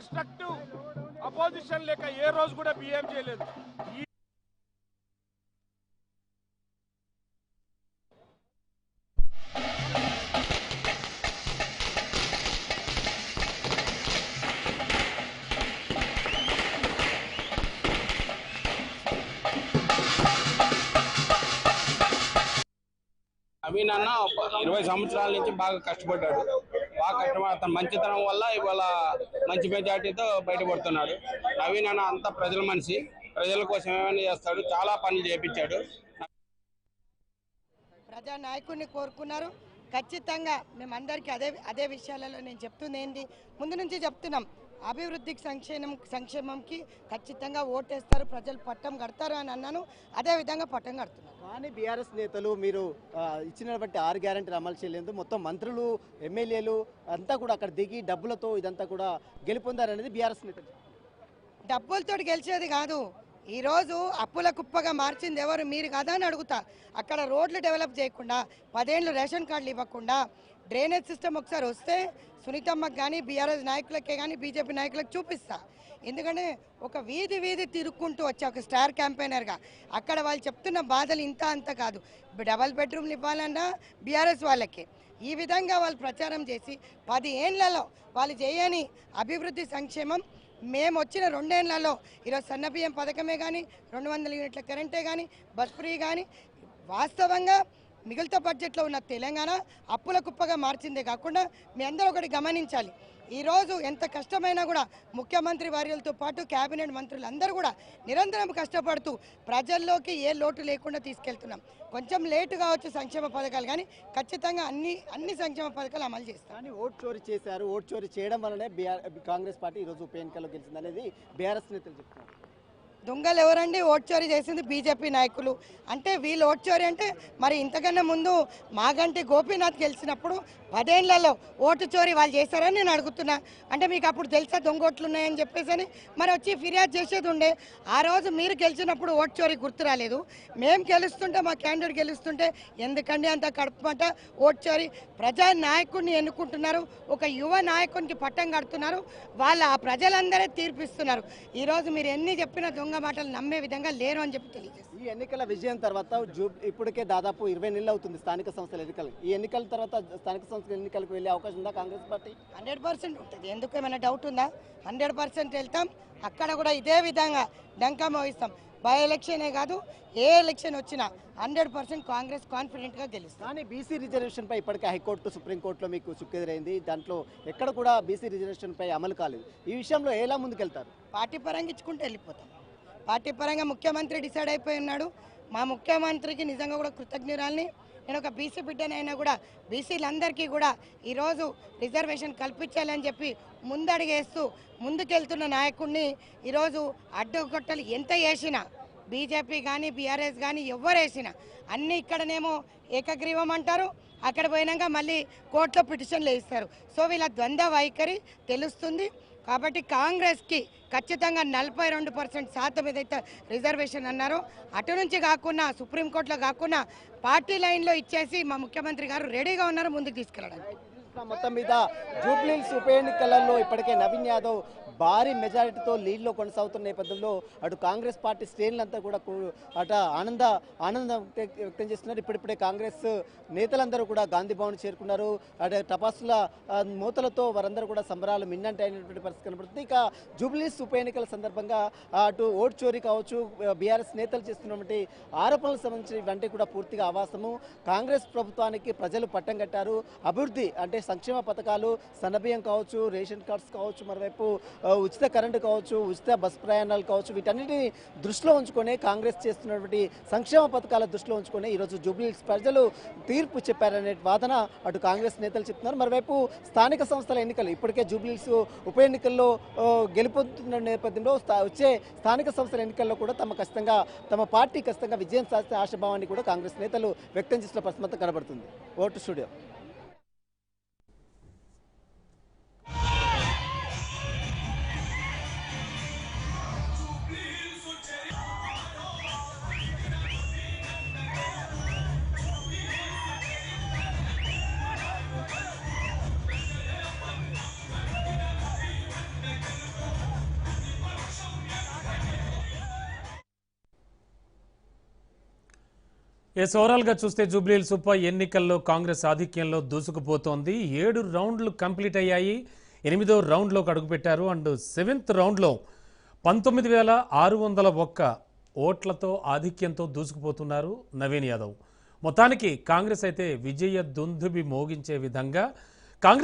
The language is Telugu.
కన్స్ట్రక్టివ్ అపోజిషన్ లేక ఏ రోజు కూడా బిహేవ్ చేయలేదు. నవీన్ అన్న ఇరవై సంవత్సరాల నుంచి బాగా కష్టపడ్డాడు. బాగా కష్టపడి అతను మంచితనం వల్ల ఇవాళ మంచి మెజార్టీతో బయటపడుతున్నాడు. నవీన్ అన్న అంత ప్రజల మనిషి. ప్రజల కోసం ఏమైనా చేస్తాడు చాలా పనులు చేపించాడు. ప్రజా నాయకుడిని కోరుకున్నారు. ఖచ్చితంగా మేమందరికీ అదే అదే విషయాలలో నేను చెప్తుంది ఏంటి? ముందు నుంచి చెప్తున్నాం. అభివృద్ధికి సంక్షేమం సంక్షేమంకి ఖచ్చితంగా ఓటేస్తారు ప్రజలు పట్టం కడతారు అని అన్నాను. అదే విధంగా పట్టం కడుతున్నారు. కానీ బీఆర్ఎస్ నేతలు మీరు ఆ, ఇచ్చినటువంటి ఆరు గ్యారంటీలు అమలు చేయలేదు. మొత్తం మంత్రులు ఎమ్మెల్యేలు అంతా కూడా అక్కడ దిగి డబ్బులతో ఇదంతా కూడా గెలుపొందారనేది బీఆర్ఎస్ నేతలు డబ్బులతో గెలిచేది కాదు. ఈరోజు అప్పుల కుప్పగా మార్చింది ఎవరు? మీరు కదా అని అడుగుతా. అక్కడ రోడ్లు డెవలప్ చేయకుండా పదేళ్ళు రేషన్ కార్డులు ఇవ్వకుండా డ్రైనేజ్ సిస్టమ్ ఒకసారి వస్తే సునీతమ్మకు కానీ బీఆర్ఎస్ నాయకులకే కానీ బీజేపీ నాయకులకు చూపిస్తా. ఎందుకంటే ఒక వీధి వీధి తిరుక్కుంటూ వచ్చా ఒక స్టార్ క్యాంపెయినర్గా. అక్కడ వాళ్ళు చెప్తున్న బాధలు ఇంత అంత కాదు. డబల్ బెడ్రూమ్లు ఇవ్వాలన్నా బీఆర్ఎస్ వాళ్ళకే. ఈ విధంగా వాళ్ళు ప్రచారం చేసి పది ఏండ్లలో వాళ్ళు చేయని అభివృద్ధి సంక్షేమం మేము వచ్చిన రెండేళ్ళలో ఈరోజు సన్నబియ్యం పథకమే కానీ రెండు వందల యూనిట్ల కరెంటే కానీ బస్ ఫ్రీ కానీ వాస్తవంగా మిగతా బడ్జెట్లో ఉన్న తెలంగాణ అప్పుల కుప్పగా మార్చిందే కాకుండా మీ అందరూ ఒకటి గమనించాలి. ఈరోజు ఎంత కష్టమైనా కూడా ముఖ్యమంత్రి వర్యులతో పాటు కేబినెట్ మంత్రులు అందరూ కూడా నిరంతరం కష్టపడుతూ ప్రజల్లోకి ఏ లోటు లేకుండా తీసుకెళ్తున్నాం. కొంచెం లేటు కావచ్చు సంక్షేమ పథకాలు కానీ ఖచ్చితంగా అన్ని అన్ని సంక్షేమ పథకాలు అమలు చేస్తాం. కానీ ఓట్ చోరీ చేశారు. ఓట్ చోరీ చేయడం వల్లనే బీఆర్ కాంగ్రెస్ పార్టీ ఈరోజు ఉప ఎన్నికల్లో గెలిచింది అనేది బీఆర్ఎస్ నేతలు చెప్తున్నారు. దొంగలు ఎవరండి ఓట్ చోరీ చేసింది బీజేపీ నాయకులు. అంటే వీళ్ళు ఓట్ చోరీ అంటే మరి ఇంతకన్నా ముందు మాగంటి గోపీనాథ్ గెలిచినప్పుడు పదేళ్ళలో ఓటు చోరీ వాళ్ళు చేశారని నేను అడుగుతున్నా. అంటే మీకు అప్పుడు తెలుసా దొంగ ఓట్లు ఉన్నాయని చెప్పేసి అని? మరి వచ్చి ఫిర్యాదు చేసేది ఉండే. ఆ రోజు మీరు గెలిచినప్పుడు ఓటు చోరీ గుర్తు రాలేదు. మేము గెలుస్తుంటే మా క్యాండిడేట్ గెలుస్తుంటే ఎందుకండి అంత కడుపుమంట ఓటు చోరీ? ప్రజా నాయకుడిని ఎన్నుకుంటున్నారు. ఒక యువ నాయకునికి పట్టం కడుతున్నారు. వాళ్ళ ఆ ప్రజలందరే తీర్పిస్తున్నారు. ఈరోజు మీరు ఎన్ని చెప్పిన దొంగ మాటలు నమ్మే విధంగా లేరు అని చెప్పి తెలియజేస్తారు ఈ ఎన్నికల విజయం తర్వాత ఇప్పటికే దాదాపు ఇరవై నెలలు అవుతుంది స్థానిక సంస్థల ఎన్నికలు. ఈ ఎన్నికల తర్వాత స్థానిక సంస్థల ఎన్నికలకు వెళ్ళే అవకాశం ఉందా కాంగ్రెస్ పార్టీ? హండ్రెడ్ పర్సెంట్ ఉంటుంది. ఎందుకు ఏమైనా డౌట్ ఉందా? హండ్రెడ్ పర్సెంట్ వెళ్తాం. అక్కడ కూడా ఇదే విధంగా డంకా మోగిస్తాం బై ఎలక్షనే కాదు ఏ ఎలక్షన్ వచ్చినా హండ్రెడ్ పర్సెంట్ కాంగ్రెస్ కాన్ఫిడెంట్గా గెలుస్తాం. కానీ బీసీ రిజర్వేషన్ పై ఇప్పటికే హైకోర్టు సుప్రీంకోర్టులో మీకు చుక్కెదురైంది దాంట్లో ఎక్కడ కూడా బీసీ రిజర్వేషన్ పై అమలు కాలేదు. ఈ విషయంలో ఎలా ముందుకెళ్తారు? పార్టీ పరంగా ఇచ్చుకుంటూ వెళ్ళిపోతాం. పార్టీ పరంగా ముఖ్యమంత్రి డిసైడ్ అయిపోయి ఉన్నాడు. మా ముఖ్యమంత్రికి నిజంగా కూడా కృతజ్ఞురాల్ని నేను ఒక బీసీ బిడ్డనైనా కూడా బీసీలందరికీ కూడా ఈరోజు రిజర్వేషన్ కల్పించాలని చెప్పి ముందడిగేస్తూ ముందుకెళ్తున్న నాయకుడిని ఈరోజు అడ్డుగొట్టలు ఎంత వేసినా బీజేపీ కానీ బీఆర్ఎస్ కానీ ఎవరు వేసినా అన్నీ ఇక్కడనేమో ఏకగ్రీవం అంటారు. అక్కడ పోయినాక మళ్ళీ కోర్టులో పిటిషన్లు వేస్తారు సో వీళ్ళ ద్వంద్వ వైఖరి తెలుస్తుంది. కాబట్టి కాంగ్రెస్కి ఖచ్చితంగా నలభై రెండు పర్సెంట్ శాతం ఏదైతే రిజర్వేషన్ అన్నారో అటు నుంచి కాకుండా సుప్రీంకోర్టులో కాకుండా పార్టీ లైన్లో ఇచ్చేసి మా ముఖ్యమంత్రి గారు రెడీగా ఉన్నారు ముందుకు తీసుకెళ్ళడానికి. మొత్తం మీద జూబ్లీహిల్స్ ఉప ఎన్నికలలో ఇప్పటికే నవీన్ యాదవ్ భారీ మెజారిటీతో లీడ్లో కొనసాగుతున్న నేపథ్యంలో అటు కాంగ్రెస్ పార్టీ శ్రేణులంతా కూడా అట ఆనంద ఆనందం వ్యక్తం చేస్తున్నారు. ఇప్పుడిప్పుడే కాంగ్రెస్ నేతలందరూ కూడా గాంధీ భవన్ చేరుకున్నారు. అటు టపాసుల మూతలతో వారందరూ కూడా సంబరాలు మిన్నంటే అయినటువంటి పరిస్థితి కనబడుతుంది. ఇక జూబ్లీస్ ఉప ఎన్నికల సందర్భంగా అటు ఓటు చోరీ కావచ్చు బీఆర్ఎస్ నేతలు చేస్తున్నటువంటి ఆరోపణలకు సంబంధించిన ఇవన్నీ కూడా పూర్తిగా ఆవాసము. కాంగ్రెస్ ప్రభుత్వానికి ప్రజలు పట్టం కట్టారు. అభివృద్ధి అంటే సంక్షేమ పథకాలు సన్నబియ్యం కావచ్చు రేషన్ కార్డ్స్ కావచ్చు మరోవైపు ఉచిత కరెంటు కావచ్చు ఉచిత బస్ ప్రయాణాలు కావచ్చు వీటన్నిటిని దృష్టిలో ఉంచుకొని కాంగ్రెస్ చేస్తున్నటువంటి సంక్షేమ పథకాల దృష్టిలో ఉంచుకొని ఈరోజు జూబ్లీహిల్స్ ప్రజలు తీర్పు చెప్పారనే వాదన అటు కాంగ్రెస్ నేతలు చెప్తున్నారు. మరోవైపు స్థానిక సంస్థల ఎన్నికలు ఇప్పటికే జూబ్లీహిల్స్ ఉప ఎన్నికల్లో గెలుపొందుతున్న నేపథ్యంలో వచ్చే స్థానిక సంస్థల ఎన్నికల్లో కూడా తమ ఖచ్చితంగా తమ పార్టీ ఖచ్చితంగా విజయం సాధిస్తే ఆశాభావాన్ని కూడా కాంగ్రెస్ నేతలు వ్యక్తం చేసిన ప్రశ్నత కనబడుతుంది. Vote studio. ఎస్ ఓవరాల్గా చూస్తే జూబ్లీల్ సూపర్ ఎన్నికల్లో కాంగ్రెస్ ఆధిక్యంలో దూసుకుపోతోంది. ఏడు రౌండ్లు కంప్లీట్ అయ్యాయి. ఎనిమిదో రౌండ్లోకి అడుగుపెట్టారు అండ్ సెవెంత్ రౌండ్లో పంతొమ్మిది వేల ఆరు వందల ఒక్క ఓట్లతో ఆధిక్యంతో దూసుకుపోతున్నారు నవీన్ యాదవ్. మొత్తానికి కాంగ్రెస్ అయితే విజయ దుందుబి మోగించే విధంగా కాంగ్రెస్